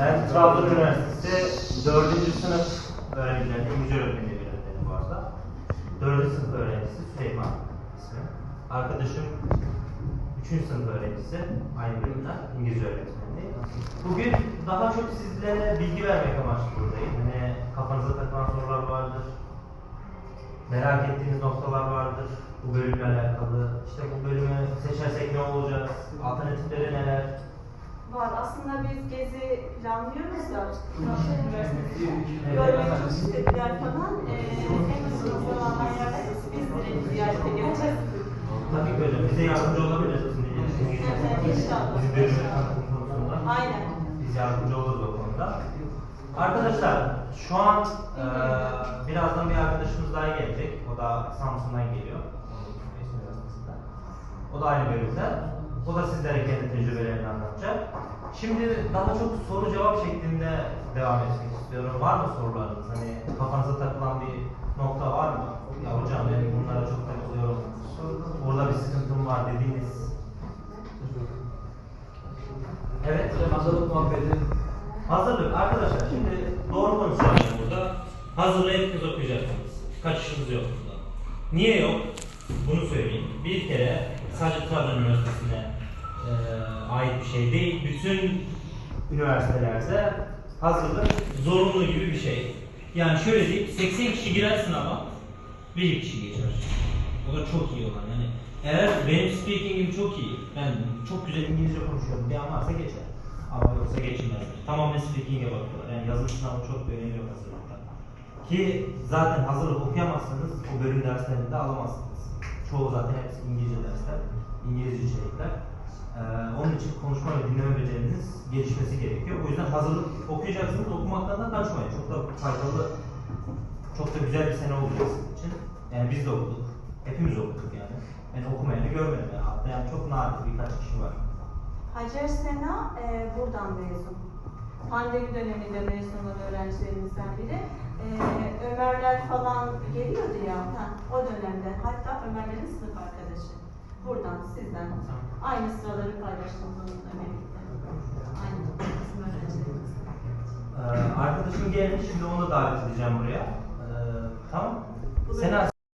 Ben Trabzon Üniversitesi 4. sınıf öğrencilerinde İngilizce öğretmeni öğretmenim bu arada. 4. sınıf öğrencisi Süleyman ismi. Arkadaşım 3. sınıf öğrencisi aynı bölümden İngilizce öğretmeni. Bugün daha çok sizlere bilgi vermek amaçlı buradayım. Hani kafanıza takılan sorular vardır. Merak ettiğiniz noktalar vardır. Bu bölümle alakalı. İşte bu bölümü seçersek ne olacak? Alternatifleri neler? Var. Aslında biz gezi planlıyoruz da görmek çok istediler falan. Ee, en uzun zamandan yerleriz. Biz direkt ziyarete geleceğiz. Tabii hocam. Bize yardımcı olabiliriz. Şimdi Evet, inşallah. Konusunda. Aynen. Biz yardımcı oluruz o konuda. Arkadaşlar şu an e, birazdan bir arkadaşımız daha gelecek. O da Samsun'dan geliyor. O da aynı bölümde. O da sizlere kendi tecrübelerini anlatacak. Şimdi daha çok soru cevap şeklinde devam etmek istiyorum. Var mı sorularınız? Hani kafanıza takılan bir nokta var mı? Ya hocam ben bunlara çok takılıyorum. Burada bir sıkıntım var dediğiniz. Evet. Hazırlık muhabbeti. Hazırlık arkadaşlar şimdi doğru ben burada. Hazırlığı hepiniz okuyacaksınız. Kaçışınız yok burada. Niye yok? Bunu söyleyeyim. Bir kere sadece Trabzon Üniversitesi'ne e, ait bir şey değil. Bütün üniversitelerde hazırlık zorunlu gibi bir şey. Yani şöyle diyeyim, 80 kişi girer sınava, bir kişi geçer. O da çok iyi olan. Yani eğer benim speaking'im çok iyi, ben çok güzel İngilizce konuşuyorum diyen varsa geçer. Ama yoksa geçilmezler. Tamamen speaking'e bakıyorlar. Yani yazılı sınavı çok bir önemi yok hazırlıkta. Ki zaten hazırlık okuyamazsanız o bölüm derslerini de alamazsınız. Çoğu zaten hepsi İngilizce dersler, İngilizce içerikler. Ee, onun için konuşma ve dinleme beceriniz gelişmesi gerekiyor. O yüzden hazırlık okuyacaksınız, okumaktan da kaçmayın. Çok da faydalı, çok da güzel bir sene olacak için. Yani biz de okuduk, hepimiz okuduk yani. Ben okumayanı görmedim yani. Hatta yani çok nadir birkaç kişi var. Hacer Sena e, buradan mezun. Pandemi döneminde mezun olan öğrencilerimizden biri. E, Ömerler falan geliyordu ya, ha, o dönemde. Hatta Ömerlerin sınıf arkadaşı. Buradan, sizden. Aynı sıraları onunla birlikte. Aynı bizim öğrencilerimiz. Ee, arkadaşım gelmiş, şimdi onu da davet edeceğim buraya. Ee, tamam. Sena